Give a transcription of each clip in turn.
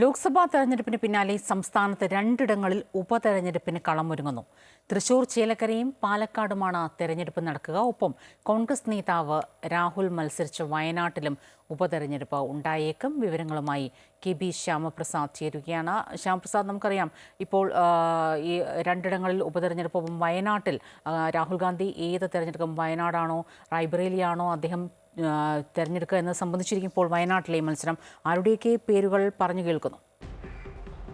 ലോക്സഭാ തെരഞ്ഞെടുപ്പിന് പിന്നാലെ സംസ്ഥാനത്ത് രണ്ടിടങ്ങളിൽ ഉപതെരഞ്ഞെടുപ്പിന് കളമൊരുങ്ങുന്നു. തൃശൂർ ചേലക്കരയും പാലക്കാടുമാണ് തെരഞ്ഞെടുപ്പ് നടക്കുക. ഒപ്പം കോൺഗ്രസ് നേതാവ് രാഹുൽ മത്സരിച്ച വയനാട്ടിലും ഉപതെരഞ്ഞെടുപ്പ് ഉണ്ടായേക്കും. വിവരങ്ങളുമായി കെ ബി ശ്യാമപ്രസാദ് ചേരുകയാണ്. ശ്യാമപ്രസാദ് നമുക്കറിയാം ഇപ്പോൾ ഈ രണ്ടിടങ്ങളിൽ ഉപതെരഞ്ഞെടുപ്പ് വയനാട്ടിൽ. രാഹുൽ ഗാന്ധി ഏത് തെരഞ്ഞെടുക്കും? വയനാടാണോ? റായ്ബറേലിയാണോ? അദ്ദേഹം തെരഞ്ഞെടുക്കുക എന്നത് സംബന്ധിച്ചിരിക്കുമ്പോൾ വയനാട്ടിലെ മത്സരം ആരുടെയൊക്കെ പേരുകൾ പറഞ്ഞു കേൾക്കുന്നു?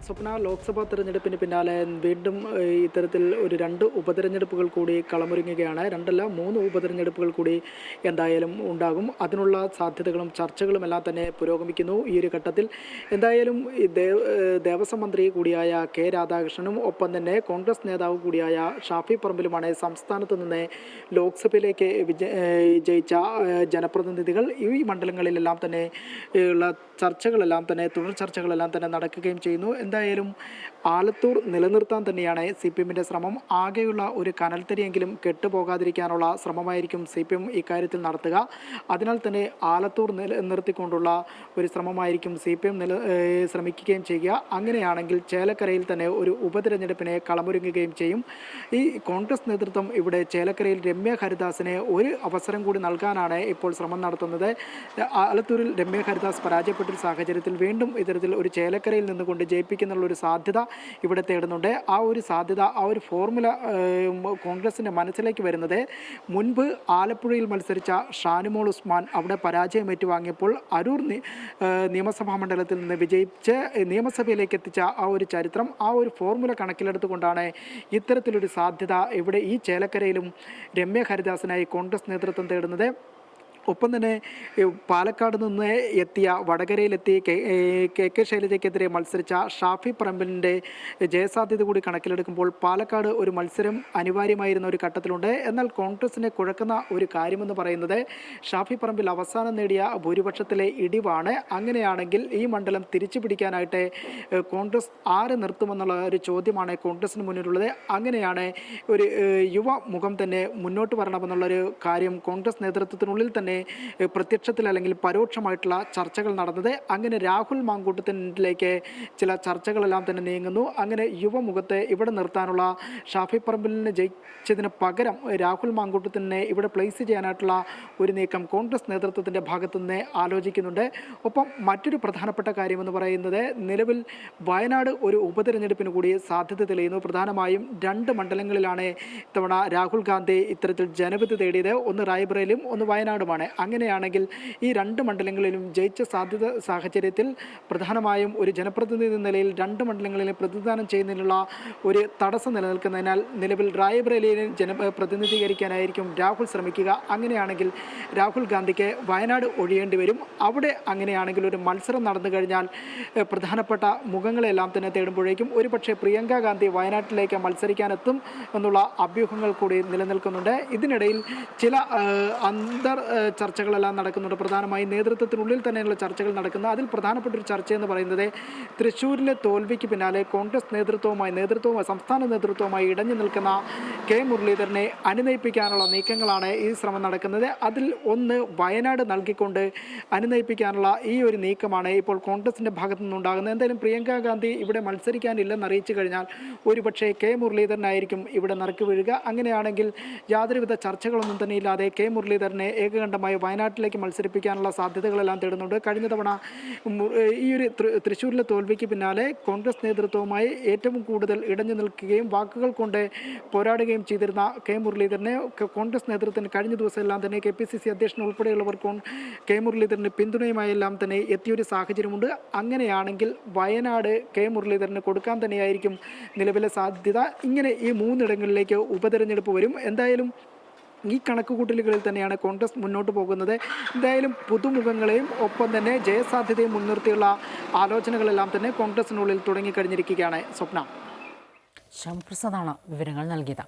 സ്വപ്ന ലോക്സഭാ തെരഞ്ഞെടുപ്പിന് പിന്നാലെ വീണ്ടും ഇത്തരത്തിൽ ഒരു രണ്ട് ഉപതെരഞ്ഞെടുപ്പുകൾ കൂടി കളമൊരുങ്ങുകയാണ്. രണ്ടല്ല മൂന്ന് ഉപതെരഞ്ഞെടുപ്പുകൾ കൂടി എന്തായാലും ഉണ്ടാകും. അതിനുള്ള സാധ്യതകളും ചർച്ചകളും എല്ലാം തന്നെ പുരോഗമിക്കുന്നു ഈ ഒരു ഘട്ടത്തിൽ. എന്തായാലും ദേവസ്വം മന്ത്രി കൂടിയായ കെ രാധാകൃഷ്ണനും ഒപ്പം തന്നെ കോൺഗ്രസ് നേതാവ് കൂടിയായ ഷാഫി പറമ്പിലുമാണ് സംസ്ഥാനത്ത് നിന്ന് ലോക്സഭയിലേക്ക് വിജ- ഏഹ്, ജയിച്ച ഏഹ്, ജനപ്രതിനിധികൾ. ഈ മണ്ഡലങ്ങളിലെല്ലാം തന്നെ ഉള്ള ചർച്ചകളെല്ലാം തന്നെ തുടർ ചർച്ചകളെല്ലാം തന്നെ നടക്കുകയും ചെയ്യുന്നു. എന്തായാലും ആലത്തൂർ നിലനിർത്താൻ തന്നെയാണ് സി പി എമ്മിന്റെ ശ്രമം. ആകെയുള്ള ഒരു കനൽത്തരിയെങ്കിലും കെട്ടുപോകാതിരിക്കാനുള്ള ശ്രമമായിരിക്കും സി പി എം ഇക്കാര്യത്തിൽ നടത്തുക. അതിനാൽ തന്നെ ആലത്തൂർ നിലനിർത്തിക്കൊണ്ടുള്ള ഒരു ശ്രമമായിരിക്കും സി പി എം നില ശ്രമിക്കുകയും ചെയ്യുക. അങ്ങനെയാണെങ്കിൽ ചേലക്കരയിൽ തന്നെ ഒരു ഉപതെരഞ്ഞെടുപ്പിനെ കളമൊരുങ്ങുകയും ചെയ്യും. ഈ കോൺഗ്രസ് നേതൃത്വം ഇവിടെ ചേലക്കരയിൽ രമ്യ ഹരിദാസിനെ ഒരു അവസരം കൂടി നൽകാനാണ് ഇപ്പോൾ ശ്രമം നടത്തുന്നത്. ആലത്തൂരിൽ രമ്യ ഹരിദാസ് പരാജയപ്പെട്ട സാഹചര്യത്തിൽ വീണ്ടും ഇത്തരത്തിൽ ഒരു ചേലക്കരയിൽ നിന്നുകൊണ്ട് ജയിപ്പിക്കുന്നുള്ള ഒരു സാധ്യത ഇവിടെ തേടുന്നുണ്ട്. ആ ഒരു സാധ്യത ആ ഒരു ഫോർമുല കോൺഗ്രസിന്റെ മനസ്സിലേക്ക് വരുന്നത് മുൻപ് ആലപ്പുഴയിൽ മത്സരിച്ച ഷാനുമോൾ ഉസ്മാൻ അവിടെ പരാജയം ഏറ്റുവാങ്ങിയപ്പോൾ അരൂർ നിയമസഭാ മണ്ഡലത്തിൽ നിന്ന് വിജയിച്ച് നിയമസഭയിലേക്ക് എത്തിച്ച ആ ഒരു ചരിത്രം ആ ഒരു ഫോർമുല കണക്കിലെടുത്തുകൊണ്ടാണ് ഇത്തരത്തിലൊരു സാധ്യത ഇവിടെ ഈ ചേലക്കരയിലും രമ്യ ഹരിദാസിനായി കോൺഗ്രസ് നേതൃത്വം തേടുന്നത്. ഒപ്പം തന്നെ പാലക്കാട് നിന്ന് എത്തിയ വടകരയിലെത്തി കെ കെ ശൈലജയ്ക്കെതിരെ മത്സരിച്ച ഷാഫി പറമ്പിലിന്റെ ജയസാധ്യത കൂടി കണക്കിലെടുക്കുമ്പോൾ പാലക്കാട് ഒരു മത്സരം അനിവാര്യമായിരുന്ന ഒരു ഘട്ടത്തിലുണ്ട്. എന്നാൽ കോൺഗ്രസിനെ കുഴക്കുന്ന ഒരു കാര്യമെന്ന് പറയുന്നത് ഷാഫി പറമ്പിൽ അവസാനം നേടിയ ഭൂരിപക്ഷത്തിലെ ഇടിവാണ്. അങ്ങനെയാണെങ്കിൽ ഈ മണ്ഡലം തിരിച്ചു പിടിക്കാനായിട്ട് കോൺഗ്രസ് ആരെ നിർത്തുമെന്നുള്ള ഒരു ചോദ്യമാണ് കോൺഗ്രസിന് മുന്നിലുള്ളത്. അങ്ങനെയാണ് ഒരു യുവ മുഖം തന്നെ മുന്നോട്ട് വരണമെന്നുള്ളൊരു കാര്യം കോൺഗ്രസ് നേതൃത്വത്തിനുള്ളിൽ തന്നെ ഏ, പ്രത്യക്ഷത്തിൽ അല്ലെങ്കിൽ പരോക്ഷമായിട്ടുള്ള ചർച്ചകൾ നടന്നത്. അങ്ങനെ രാഹുൽ മാങ്കൂട്ടത്തിലേക്ക് ചില ചർച്ചകളെല്ലാം തന്നെ നീങ്ങുന്നു. അങ്ങനെ യുവമുഖത്തെ ഇവിടെ നിർത്താനുള്ള ഷാഫി പറമ്പിലിനെ ജയിച്ചതിന് പകരം രാഹുൽ മാങ്കൂട്ടത്തിനെ ഇവിടെ പ്ലേസ് ചെയ്യാനായിട്ടുള്ള ഒരു നീക്കം കോൺഗ്രസ് നേതൃത്വത്തിന്റെ ഭാഗത്തു നിന്ന് ആലോചിക്കുന്നുണ്ട്. ഒപ്പം മറ്റൊരു പ്രധാനപ്പെട്ട കാര്യമെന്ന് പറയുന്നത് നിലവിൽ വയനാട് ഒരു ഉപതെരഞ്ഞെടുപ്പിന് കൂടി സാധ്യത തെളിയുന്നു. പ്രധാനമായും രണ്ട് മണ്ഡലങ്ങളിലാണ് ഇത്തവണ രാഹുൽ ഗാന്ധി ഇത്തരത്തിൽ ജനവിധി തേടിയത്. ഒന്ന് റായ്ബറയിലും ഒന്ന് വയനാടുമാണ്. അങ്ങനെയാണെങ്കിൽ ഈ രണ്ട് മണ്ഡലങ്ങളിലും ജയിച്ച സാധ്യത സാഹചര്യത്തിൽ പ്രധാനമായും ഒരു ജനപ്രതിനിധി നിലയിൽ രണ്ട് മണ്ഡലങ്ങളിലും പ്രതിനിധാനം ചെയ്യുന്നതിനുള്ള ഒരു തടസ്സം നിലനിൽക്കുന്നതിനാൽ നിലവിൽ റായ്ബറേലിയെ ജന പ്രതിനിധീകരിക്കാനായിരിക്കും രാഹുൽ ശ്രമിക്കുക. അങ്ങനെയാണെങ്കിൽ രാഹുൽ ഗാന്ധിക്ക് വയനാട് ഒഴിയേണ്ടി വരും. അവിടെ അങ്ങനെയാണെങ്കിൽ ഒരു മത്സരം നടന്നു കഴിഞ്ഞാൽ പ്രധാനപ്പെട്ട മുഖങ്ങളെല്ലാം തന്നെ തേടുമ്പോഴേക്കും ഒരുപക്ഷെ പ്രിയങ്ക ഗാന്ധി വയനാട്ടിലേക്ക് മത്സരിക്കാനെത്തും എന്നുള്ള അഭ്യൂഹങ്ങൾ കൂടി നിലനിൽക്കുന്നുണ്ട്. ഇതിനിടയിൽ ചില അന്തർ ചർച്ചകളെല്ലാം നടക്കുന്നുണ്ട്. പ്രധാനമായും നേതൃത്വത്തിനുള്ളിൽ തന്നെയുള്ള ചർച്ചകൾ നടക്കുന്നത് അതിൽ പ്രധാനപ്പെട്ട ഒരു ചർച്ച എന്ന് പറയുന്നത് തൃശ്ശൂരിലെ തോൽവിക്ക് പിന്നാലെ കോൺഗ്രസ് നേതൃത്വവുമായി നേതൃത്വവുമായി സംസ്ഥാന നേതൃത്വവുമായി ഇടഞ്ഞു നിൽക്കുന്ന കെ മുരളീധരനെ അനുനയിപ്പിക്കാനുള്ള നീക്കങ്ങളാണ് ഈ ശ്രമം നടക്കുന്നത്. അതിൽ ഒന്ന് വയനാട് നൽകിക്കൊണ്ട് അനുനയിപ്പിക്കാനുള്ള ഈ ഒരു നീക്കമാണ് ഇപ്പോൾ കോൺഗ്രസിന്റെ ഭാഗത്തു നിന്നുണ്ടാകുന്നത്. എന്തായാലും പ്രിയങ്ക ഗാന്ധി ഇവിടെ മത്സരിക്കാനില്ലെന്ന് അറിയിച്ചു കഴിഞ്ഞാൽ ഒരുപക്ഷെ കെ മുരളീധരനായിരിക്കും ഇവിടെ നറുക്ക് വീഴുക. അങ്ങനെയാണെങ്കിൽ യാതൊരുവിധ ചർച്ചകളൊന്നും തന്നെ ഇല്ലാതെ കെ മുരളീധരനെ ഏകകണ്ഠമായി വയനാട്ടിലേക്ക് മത്സരിപ്പിക്കാനുള്ള സാധ്യതകളെല്ലാം തേടുന്നുണ്ട്. കഴിഞ്ഞ തവണ ഈ ഒരു തൃശ്ശൂരിലെ തോൽവിക്ക് പിന്നാലെ കോൺഗ്രസ് നേതൃത്വവുമായി ഏറ്റവും കൂടുതൽ ഇടഞ്ഞു നിൽക്കുകയും വാക്കുകൾ കൊണ്ട് പോരാടുകയും ചെയ്തിരുന്ന കെ മുരളീധരനെ കോൺഗ്രസ് നേതൃത്വത്തിന് കഴിഞ്ഞ ദിവസമെല്ലാം തന്നെ കെ പി സി സി അധ്യക്ഷൻ ഉൾപ്പെടെയുള്ളവർ കെ മുരളീധരന് പിന്തുണയുമായി എല്ലാം തന്നെ എത്തിയൊരു സാഹചര്യമുണ്ട്. അങ്ങനെയാണെങ്കിൽ വയനാട് കെ മുരളീധരന് കൊടുക്കാൻ തന്നെയായിരിക്കും നിലവിലെ സാധ്യത. ഇങ്ങനെ ഈ മൂന്നിടങ്ങളിലേക്ക് ഉപതെരഞ്ഞെടുപ്പ് വരും. എന്തായാലും ഈ കണക്കുകൂട്ടലുകളിൽ തന്നെയാണ് കോൺഗ്രസ് മുന്നോട്ട് പോകുന്നത്. എന്തായാലും പുതുമുഖങ്ങളെയും ഒപ്പം തന്നെ ജയസാധ്യതയും മുൻനിർത്തിയുള്ള ആലോചനകളെല്ലാം തന്നെ കോൺഗ്രസിനുള്ളിൽ തുടങ്ങിക്കഴിഞ്ഞിരിക്കുകയാണ് സ്വപ്ന. ശ്യാമപ്രസാദാണ് വിവരങ്ങൾ നൽകിയത്.